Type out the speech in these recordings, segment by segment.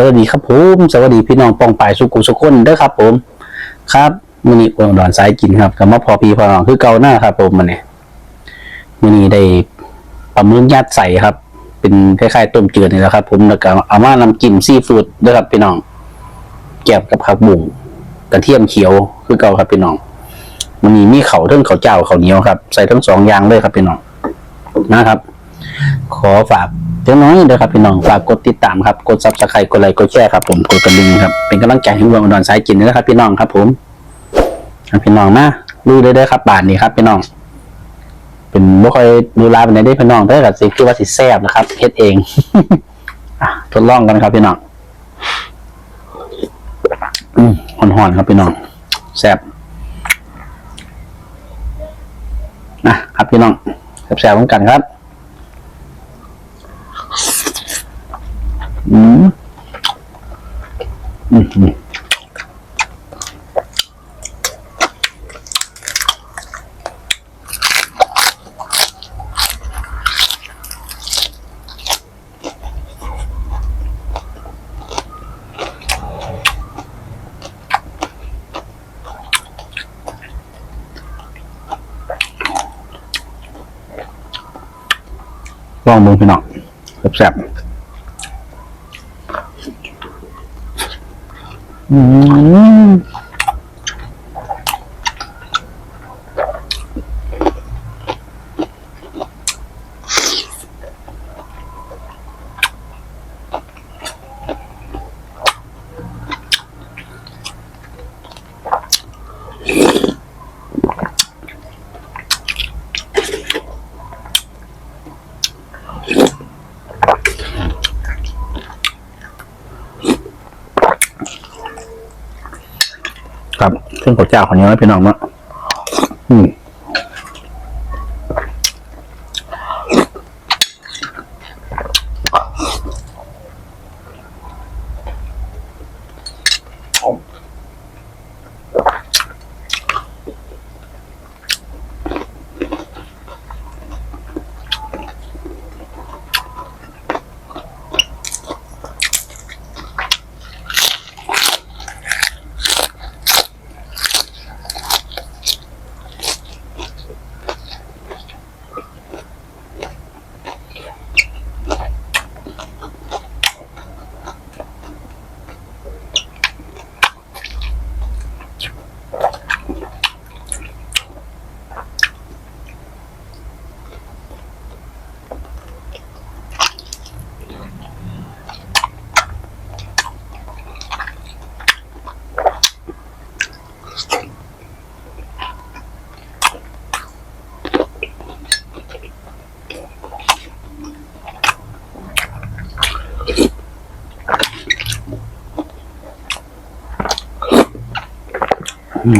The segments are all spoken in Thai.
สวัสดีครับผมสวัสดีพี่น้องปองปายสุกุสุคนเด้อครับ ผม ครับมือนี้อุดรสายกินครับกับมาพอพีพอน้องคือเก่าหน้าครับ ผมมื้อนี้มื้อนี้ได้ปลาหมึกยัดใส่ครับ เป็นคล้ายๆต้มจืดนี่แหละครับ ผมแล้วก็เอามาน้ำจิ้มซีฟู้ดเด้อครับพี่น้องแกบกับผักบุ้งกระเทียมเขียวคือเก่าครับพี่น้องมื้อนี้มีเข้าวเทั้งเข้าเจ้าเข้าเหนียวครับ ใส่ทั้งสองอย่างเลยครับพี่น้องนะครับ ขอฝาก จ้าน้อยเด้อครับพี่น้องฝากกดติดตามครับกดซับสไครต์กดไลค์กดแชร์ครับผมกดกระดิ่งครับเป็นกำลังใจให้วงอุดรสายกินนะครับพี่น้องครับผมพี่น้องมาลุยเลยเด้อครับบาทนี้ครับพี่น้อง เป็นบ่ค่อยดูแลเป็นไดได้พี่น้องเด้อกับสิคือว่าสิแซ่บนะครับเฮ็ดเองทดลองกันครับพี่น้องอืมหอนๆครับพี่น้องแซ่บนะครับพี่น้องแซ่บๆเหมือนกันครับ ลองดูพี่น้องแซ่บๆอืม ครับ ซึ่งข้าวเจ้าของนี้พี่น้องเนาะอืม มี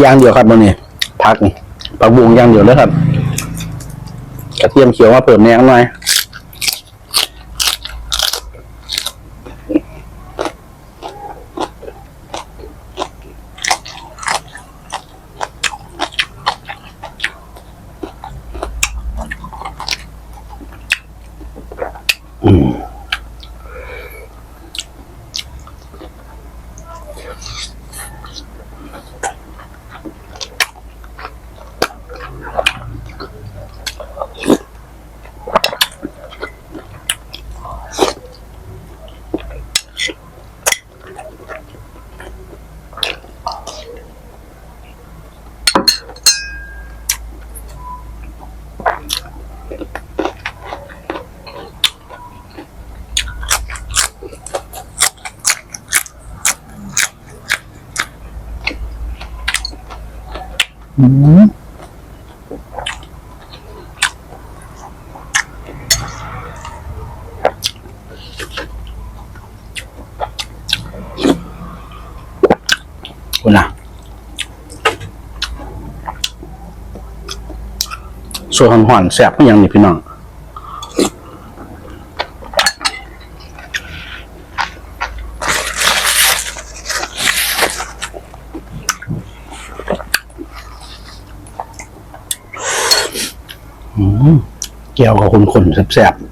อย่างเดียวครับมันนี่ผักนี่ผักบุ้งอย่างเดียวเลยครับ กระเทียมเขียวมาเพิ่มแนงหน่อย อืมคุณนะส่วนหอนๆแสบก็ยังนี่พี่น้อง เกี่ยวกับคนคนแซ่บๆ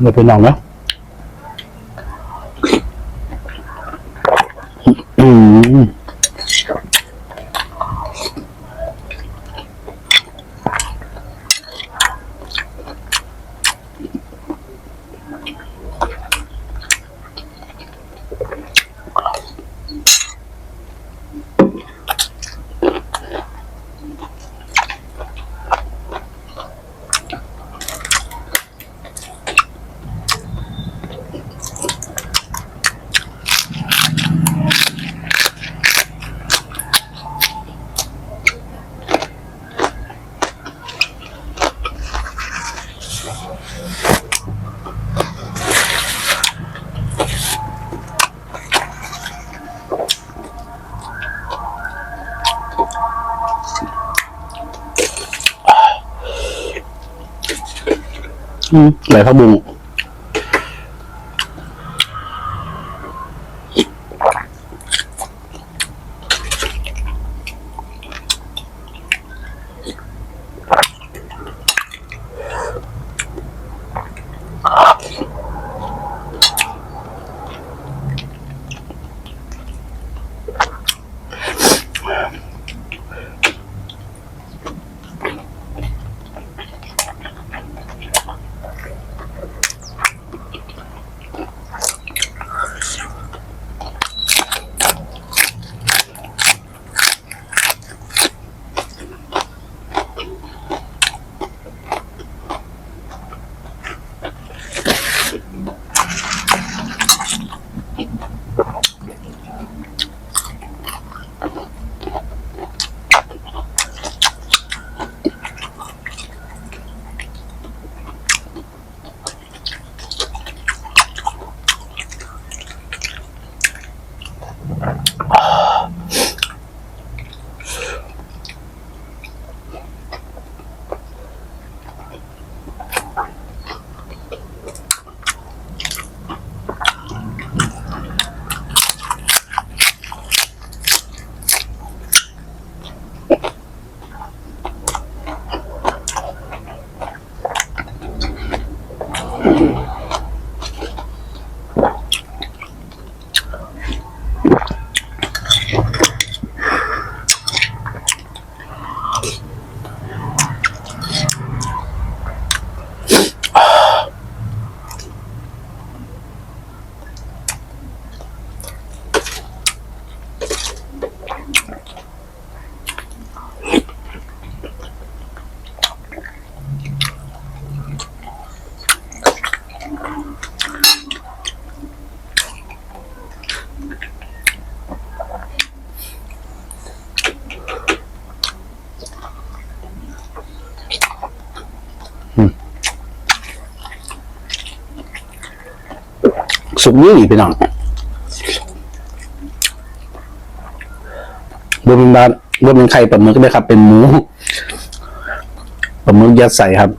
ไม่เป็นน้องนะอืม อืม ไหลพักบุง สุกนี่พี่น้องบนเป็นบานบนเป็นไข่ปลาหมึกด้วยครับ เป็นหมูปลาหมึกยัดใส่ครับ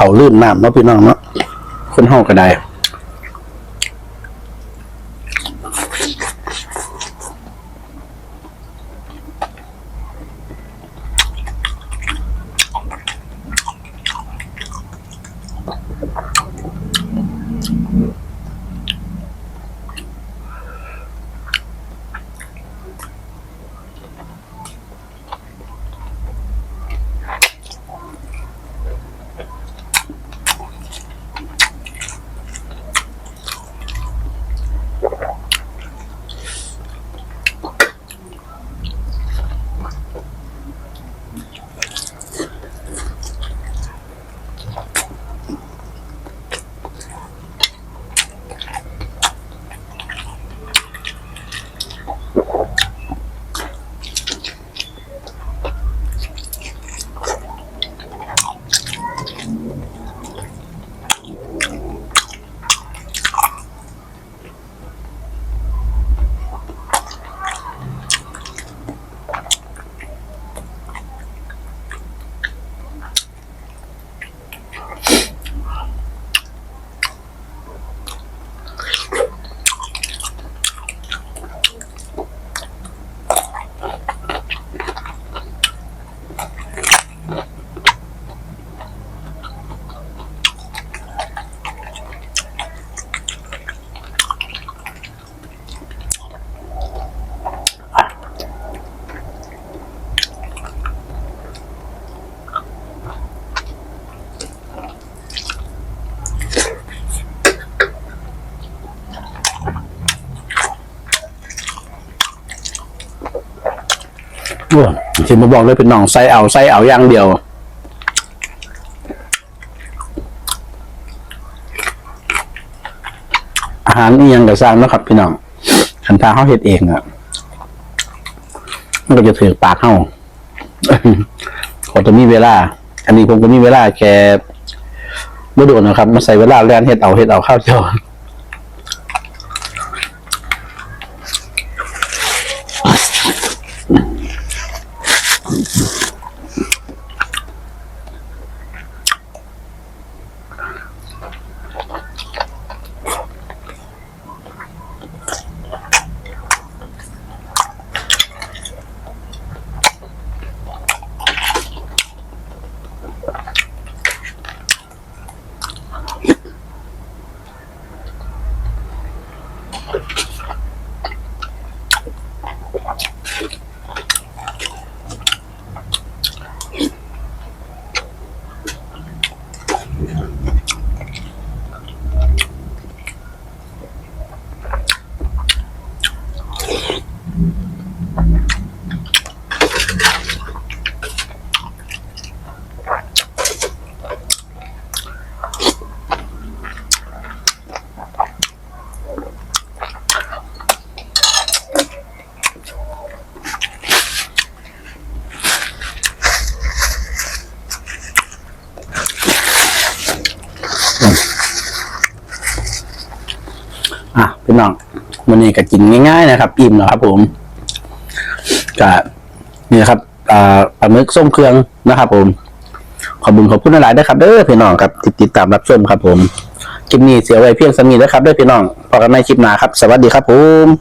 เขาลื่นน้ำเนาะพี่น้องเนาะคนห้องก็ได้ โอ้ที่มาบอกเลยเป็นน้องไส้เอาไส้เอาอย่างเดียวอาหารนี่ยังกระสร้างนะครับพี่น้องขันทาเขาเฮ็ดเองอะมันก็จะถือปากเข้าขอจะมีเวลา อันนี้ผมก็มีเวลาแค่ไม่โดนนะครับ มาใส่เวลาแล่นเฮ็ดเอาเฮ็ดเอาข้าวเจ้า พี่น้องวันนี้ก็กินง่ายๆนะครับอิ่มนะครับผมก็นี่ครับอ่าปลาหมึกส้มเครื่องนะครับ ผม ขอบคุณขอบคุณหลายๆนะครับเด้อพี่น้องครับติดตามรับชมครับ ผมคลิปนี้เสียไว้เพียงสำนีนะครับเด้อพี่น้องพอกันในคลิปหน้าครับ สวัสดีครับผม